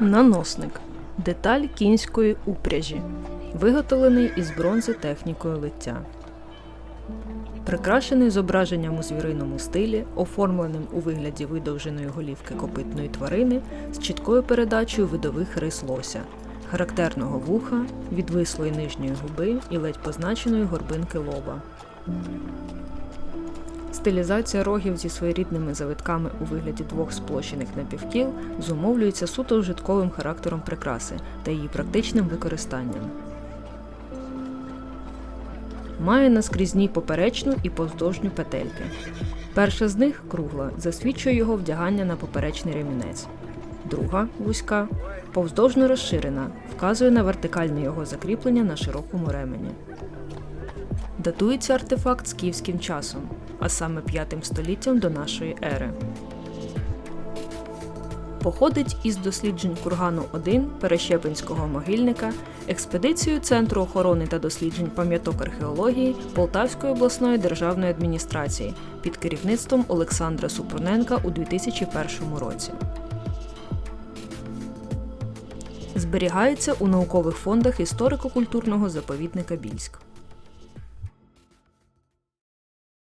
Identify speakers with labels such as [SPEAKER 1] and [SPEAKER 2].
[SPEAKER 1] Наносник деталь кінської упряжі, виготовлений із бронзи технікою лиття. Прикрашений зображенням у звіриному стилі, оформленим у вигляді видовженої голівки копитної тварини з чіткою передачею видових рис лося, характерного вуха, відвислої нижньої губи і ледь позначеної горбинки лоба. Стилізація рогів зі своєрідними завитками у вигляді двох сплощених напівкіл зумовлюється суто вжитковим характером прикраси та її практичним використанням. Має наскрізні поперечну і повздовжню петельки. Перша з них кругла, засвідчує його вдягання на поперечний ремінець. Друга вузька, повздовжно розширена, вказує на вертикальне його закріплення на широкому ремені. Датується артефакт скіфським часом, а саме 5 століттям до нашої ери. Походить із досліджень кургану 1 Перещепинського могильника, експедицією Центру охорони та досліджень пам'яток археології Полтавської обласної державної адміністрації під керівництвом Олександра Супруненка у 2001 році. Зберігається у наукових фондах історико-культурного заповідника Більськ.